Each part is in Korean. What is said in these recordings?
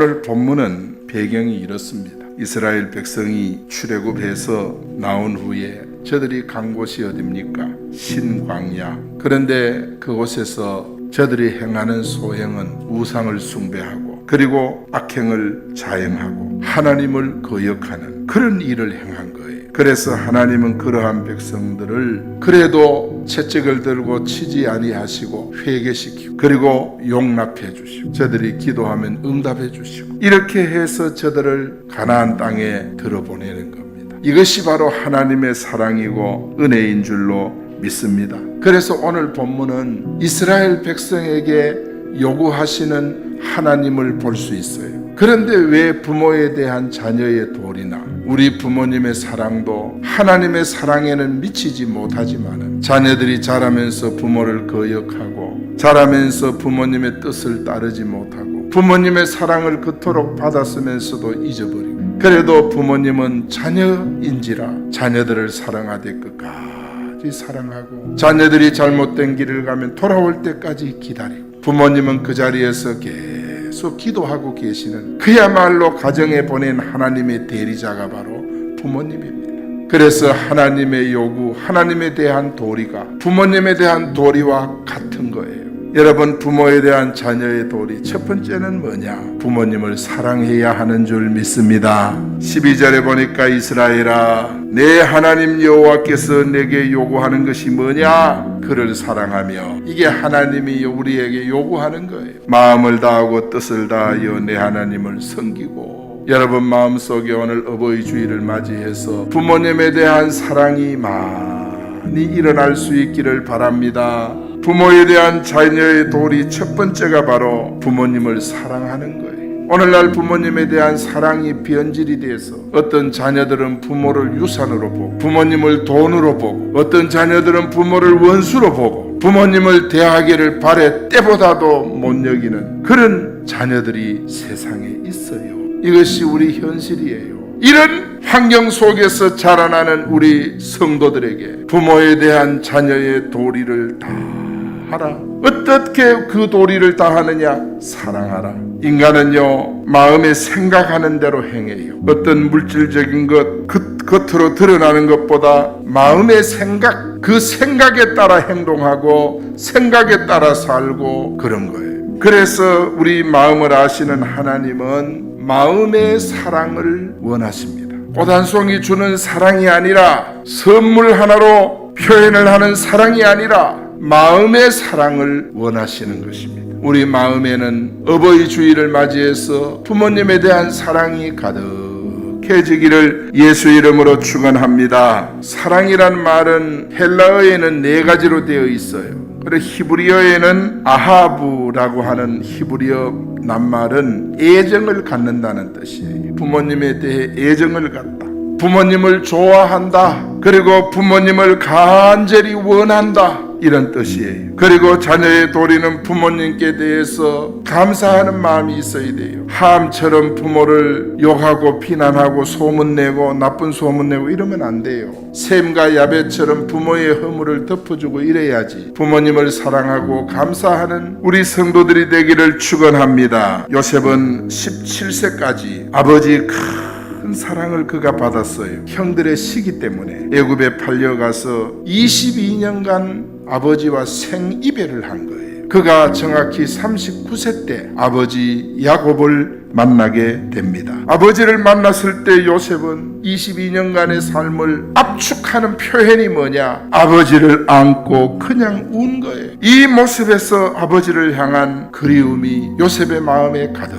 오늘 본문은 배경이 이렇습니다. 이스라엘 백성이 출애굽해서 나온 후에 저들이 간 곳이 어딥니까? 신광야. 그런데 그곳에서 저들이 행하는 소행은 우상을 숭배하고 그리고 악행을 자행하고 하나님을 거역하는 그런 일을 행한 거예요. 그래서 하나님은 그러한 백성들을 그래도 채찍을 들고 치지 아니하시고 회개시키고 그리고 용납해 주시고 저들이 기도하면 응답해 주시고 이렇게 해서 저들을 가나안 땅에 들어보내는 겁니다. 이것이 바로 하나님의 사랑이고 은혜인 줄로 믿습니다. 그래서 오늘 본문은 이스라엘 백성에게 요구하시는 하나님을 볼 수 있어요. 그런데 왜 부모에 대한 자녀의 도리나 우리 부모님의 사랑도 하나님의 사랑에는 미치지 못하지만 자녀들이 자라면서 부모를 거역하고 자라면서 부모님의 뜻을 따르지 못하고 부모님의 사랑을 그토록 받았으면서도 잊어버리고 그래도 부모님은 자녀인지라 자녀들을 사랑하되 끝까지 사랑하고 자녀들이 잘못된 길을 가면 돌아올 때까지 기다리고 부모님은 그 자리에서 계속 기도하고 계시는 그야말로 가정에 보낸 하나님의 대리자가 바로 부모님입니다. 그래서 하나님의 요구, 하나님에 대한 도리가 부모님에 대한 도리와 같은 거예요. 여러분 부모에 대한 자녀의 도리 첫 번째는 뭐냐? 부모님을 사랑해야 하는 줄 믿습니다. 12절에 보니까 이스라엘아 내 하나님 여호와께서 내게 요구하는 것이 뭐냐? 그를 사랑하며 이게 하나님이 우리에게 요구하는 거예요. 마음을 다하고 뜻을 다하여 내 하나님을 섬기고 여러분 마음속에 오늘 어버이 주일을 맞이해서 부모님에 대한 사랑이 많이 일어날 수 있기를 바랍니다. 부모에 대한 자녀의 도리 첫 번째가 바로 부모님을 사랑하는 거예요. 오늘날 부모님에 대한 사랑이 변질이 돼서 어떤 자녀들은 부모를 유산으로 보고 부모님을 돈으로 보고 어떤 자녀들은 부모를 원수로 보고 부모님을 대하기를 바래 때보다도 못 여기는 그런 자녀들이 세상에 있어요. 이것이 우리 현실이에요. 이런 환경 속에서 자라나는 우리 성도들에게 부모에 대한 자녀의 도리를 다 하라. 어떻게 그 도리를 다 하느냐? 사랑하라. 인간은요, 마음에 생각하는 대로 행해요. 어떤 물질적인 것, 그, 겉으로 드러나는 것보다 마음의 생각, 그 생각에 따라 행동하고 생각에 따라 살고 그런 거예요. 그래서 우리 마음을 아시는 하나님은 마음의 사랑을 원하십니다. 꽃 한 송이 주는 사랑이 아니라 선물 하나로 표현을 하는 사랑이 아니라 마음의 사랑을 원하시는 것입니다. 우리 마음에는 어버이 주일을 맞이해서 부모님에 대한 사랑이 가득해지기를 예수 이름으로 축원합니다. 사랑이란 말은 헬라어에는 네 가지로 되어 있어요. 그리고 히브리어에는 아하부라고 하는 히브리어 낱말은 애정을 갖는다는 뜻이에요. 부모님에 대해 애정을 갖다. 부모님을 좋아한다. 그리고 부모님을 간절히 원한다. 이런 뜻이에요. 그리고 자녀의 도리는 부모님께 대해서 감사하는 마음이 있어야 돼요. 함처럼 부모를 욕하고 비난하고 소문내고 나쁜 소문내고 이러면 안 돼요. 샘과 야베처럼 부모의 허물을 덮어주고 이래야지 부모님을 사랑하고 감사하는 우리 성도들이 되기를 축원합니다. 요셉은 17세까지 아버지 큰 사랑을 그가 받았어요. 형들의 시기 때문에 애굽에 팔려가서 22년간 아버지와 생이별을 한 거예요. 그가 정확히 39세 때 아버지 야곱을 만나게 됩니다. 아버지를 만났을 때 요셉은 22년간의 삶을 압축하는 표현이 뭐냐? 아버지를 안고 그냥 운 거예요. 이 모습에서 아버지를 향한 그리움이 요셉의 마음에 가득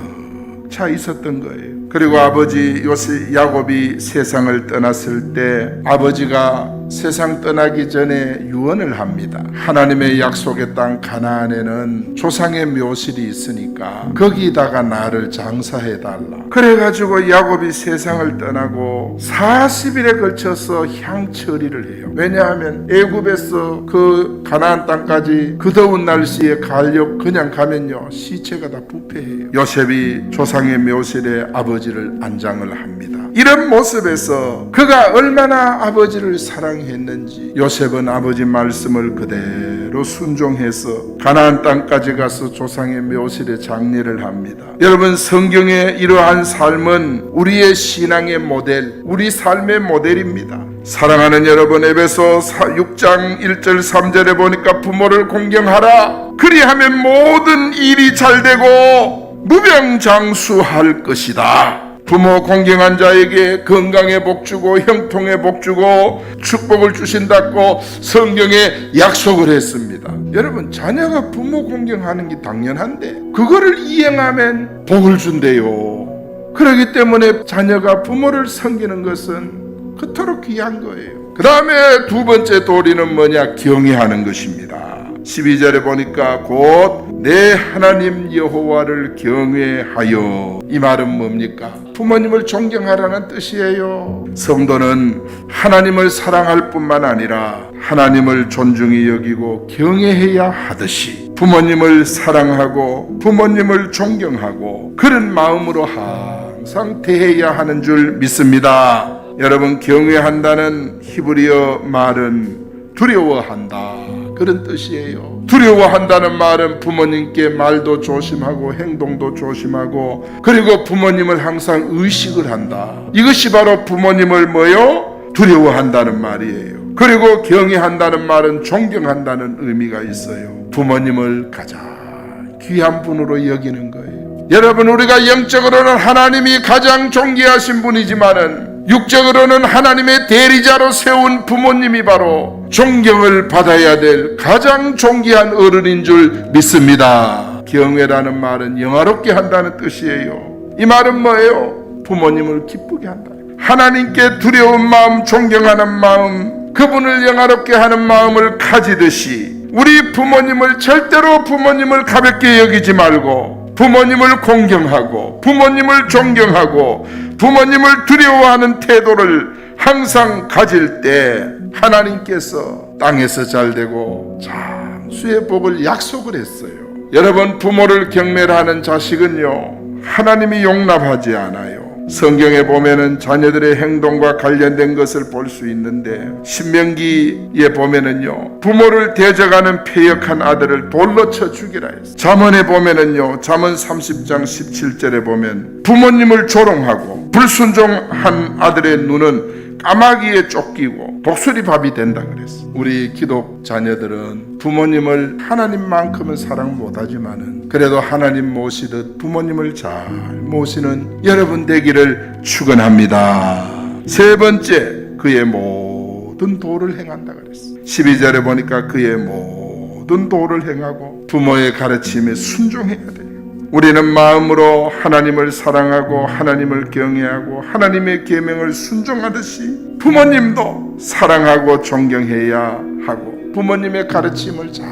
차 있었던 거예요. 그리고 아버지 요셉 야곱이 세상을 떠났을 때 아버지가 세상 떠나기 전에 유언을 합니다. 하나님의 약속의 땅 가나안에는 조상의 묘실이 있으니까 거기다가 나를 장사해 달라. 그래 가지고 야곱이 세상을 떠나고 40일에 걸쳐서 향처리를 해요. 왜냐하면 애굽에서 그 가나안 땅까지 그 더운 날씨에 가려고 그냥 가면요 시체가 다 부패해요. 요셉이 조상의 묘실에 아버지를 안장을 합니다. 이런 모습에서 그가 얼마나 아버지를 사랑해 순종했는지 요셉은 아버지 말씀을 그대로 순종해서 가나안 땅까지 가서 조상의 묘실에 장례를 합니다. 여러분 성경의 이러한 삶은 우리의 신앙의 모델, 우리 삶의 모델입니다. 사랑하는 여러분 에베소 6장 1절 3절에 보니까 부모를 공경하라. 그리하면 모든 일이 잘 되고 무병장수할 것이다. 부모 공경한 자에게 건강의 복 주고 형통의 복 주고 축복을 주신다고 성경에 약속을 했습니다. 여러분 자녀가 부모 공경하는 게 당연한데 그거를 이행하면 복을 준대요. 그렇기 때문에 자녀가 부모를 섬기는 것은 그토록 귀한 거예요. 그 다음에 두 번째 도리는 뭐냐? 경외하는 것입니다. 12절에 보니까 곧 내 하나님 여호와를 경외하여 이 말은 뭡니까? 부모님을 존경하라는 뜻이에요. 성도는 하나님을 사랑할 뿐만 아니라 하나님을 존중히 여기고 경외해야 하듯이 부모님을 사랑하고 부모님을 존경하고 그런 마음으로 항상 대해야 하는 줄 믿습니다. 여러분 경외한다는 히브리어 말은 두려워한다 그런 뜻이에요. 두려워한다는 말은 부모님께 말도 조심하고 행동도 조심하고 그리고 부모님을 항상 의식을 한다. 이것이 바로 부모님을 뭐요? 두려워한다는 말이에요. 그리고 경외한다는 말은 존경한다는 의미가 있어요. 부모님을 가장 귀한 분으로 여기는 거예요. 여러분 우리가 영적으로는 하나님이 가장 존귀하신 분이지만은 육적으로는 하나님의 대리자로 세운 부모님이 바로 존경을 받아야 될 가장 존귀한 어른인 줄 믿습니다. 경외라는 말은 영화롭게 한다는 뜻이에요. 이 말은 뭐예요? 부모님을 기쁘게 한다. 하나님께 두려운 마음, 존경하는 마음, 그분을 영화롭게 하는 마음을 가지듯이 우리 부모님을 절대로 부모님을 가볍게 여기지 말고 부모님을 공경하고 부모님을 존경하고 부모님을 두려워하는 태도를 항상 가질 때 하나님께서 땅에서 잘 되고 장수의 복을 약속을 했어요. 여러분 부모를 경멸하는 자식은요 하나님이 용납하지 않아요. 성경에 보면은 자녀들의 행동과 관련된 것을 볼 수 있는데 신명기에 보면은요 부모를 대적하는 패역한 아들을 돌로 쳐 죽이라 했어. 잠언에 보면은요 잠언 30장 17절에 보면 부모님을 조롱하고 불순종한 아들의 눈은 까마귀에 쫓기고 독수리 밥이 된다 그랬어. 우리 기독 자녀들은 부모님을 하나님만큼은 사랑 못하지만은 그래도 하나님 모시듯 부모님을 잘 모시는 여러분 되기를 축원합니다. 세 번째 그의 모든 도를 행한다 그랬어. 12절에 보니까 그의 모든 도를 행하고 부모의 가르침에 순종해야 돼요. 우리는 마음으로 하나님을 사랑하고 하나님을 경외하고 하나님의 계명을 순종하듯이 부모님도 사랑하고 존경해야 하고 부모님의 가르침을 잘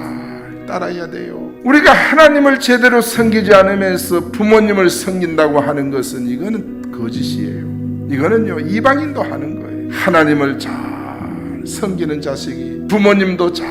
따라야 돼요. 우리가 하나님을 제대로 섬기지 않으면서 부모님을 섬긴다고 하는 것은 이거는 거짓이에요. 이거는요 이방인도 하는 거예요. 하나님을 잘 섬기는 자식이 부모님도 잘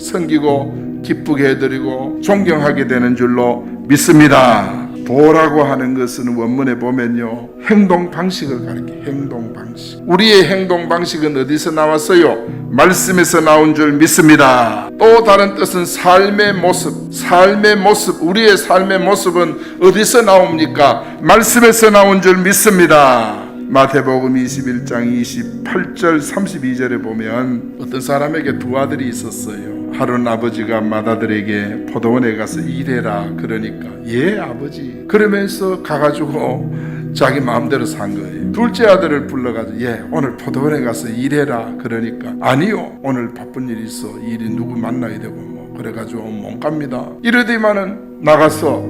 섬기고 기쁘게 해드리고 존경하게 되는 줄로 믿습니다. 도라고 하는 것은 원문에 보면요 행동 방식을 가리켜 행동 방식. 우리의 행동 방식은 어디서 나왔어요? 말씀에서 나온 줄 믿습니다. 또 다른 뜻은 삶의 모습. 삶의 모습 우리의 삶의 모습은 어디서 나옵니까? 말씀에서 나온 줄 믿습니다. 마태복음 21장 28절 32절에 보면 어떤 사람에게 두 아들이 있었어요. 하루는 아버지가 맏아들에게 포도원에 가서 일해라 그러니까 예 아버지. 그러면서 가가지고 자기 마음대로 산 거예요. 둘째 아들을 불러가지고 예 오늘 포도원에 가서 일해라. 그러니까 아니요 오늘 바쁜 일이 있어. 일이 누구 만나야 되고 뭐. 그래가지고 못 갑니다. 이러더만은 나가서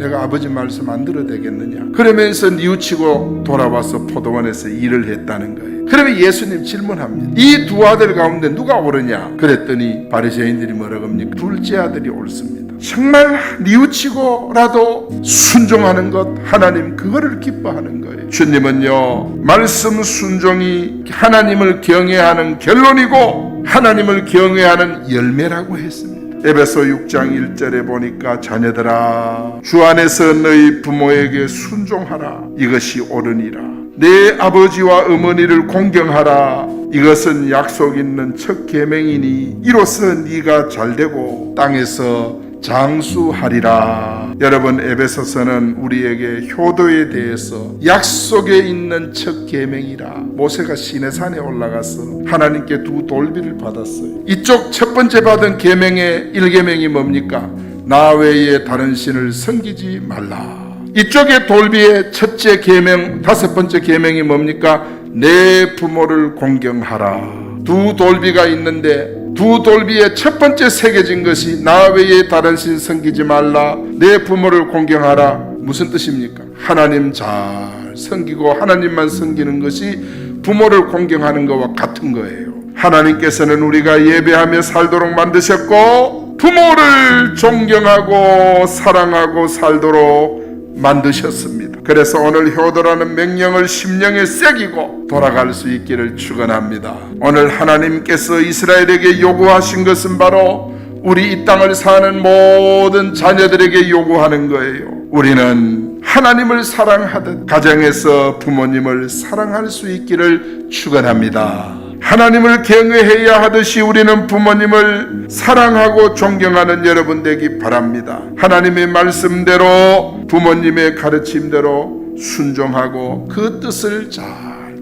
내가 아버지 말씀 안 들어도 되겠느냐. 그러면서 뉘우치고 돌아와서 포도원에서 일을 했다는 거예요 그러면 예수님 질문합니다. 이 두 아들 가운데 누가 옳으냐? 그랬더니 바리새인들이 뭐라고 합니까? 둘째 아들이 옳습니다. 정말 뉘우치고라도 순종하는 것 하나님 그거를 기뻐하는 거예요. 주님은요 말씀 순종이 하나님을 경외하는 결론이고 하나님을 경외하는 열매라고 했습니다. 에베소 6장 1절에 보니까 자녀들아 주 안에서 너희 부모에게 순종하라. 이것이 옳으니라 내 아버지와 어머니를 공경하라. 이것은 약속 있는 첫 계명이니 이로써 네가 잘되고 땅에서 장수하리라. 여러분 에베소서는 우리에게 효도에 대해서 약속에 있는 첫 계명이라. 모세가 시내산에 올라가서 하나님께 두 돌비를 받았어요. 이쪽 첫 번째 받은 계명의 일계명이 뭡니까? 나 외에 다른 신을 섬기지 말라. 이쪽의 돌비의 첫째 계명, 다섯 번째 계명이 뭡니까? 내 부모를 공경하라. 두 돌비가 있는데 두 돌비의 첫 번째 새겨진 것이 나 외에 다른 신 섬기지 말라. 내 부모를 공경하라. 무슨 뜻입니까? 하나님 잘 섬기고 하나님만 섬기는 것이 부모를 공경하는 것과 같은 거예요. 하나님께서는 우리가 예배하며 살도록 만드셨고 부모를 존경하고 사랑하고 살도록 만드셨습니다. 그래서 오늘 효도라는 명령을 심령에 새기고 돌아갈 수 있기를 축원합니다. 오늘 하나님께서 이스라엘에게 요구하신 것은 바로 우리 이 땅을 사는 모든 자녀들에게 요구하는 거예요. 우리는 하나님을 사랑하듯 가정에서 부모님을 사랑할 수 있기를 축원합니다. 하나님을 경외해야 하듯이 우리는 부모님을 사랑하고 존경하는 여러분 되기 바랍니다. 하나님의 말씀대로 부모님의 가르침대로 순종하고 그 뜻을 잘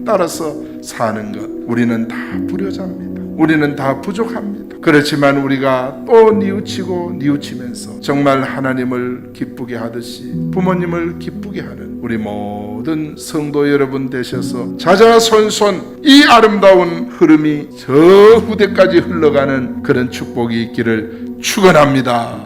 따라서 사는 것 우리는 다 불효자입니다. 우리는 다 부족합니다. 그렇지만 우리가 또 뉘우치고 뉘우치면서 정말 하나님을 기쁘게 하듯이 부모님을 기쁘게 하는 우리 모든 성도 여러분 되셔서 자자손손 이 아름다운 흐름이 저 후대까지 흘러가는 그런 축복이 있기를 축원합니다.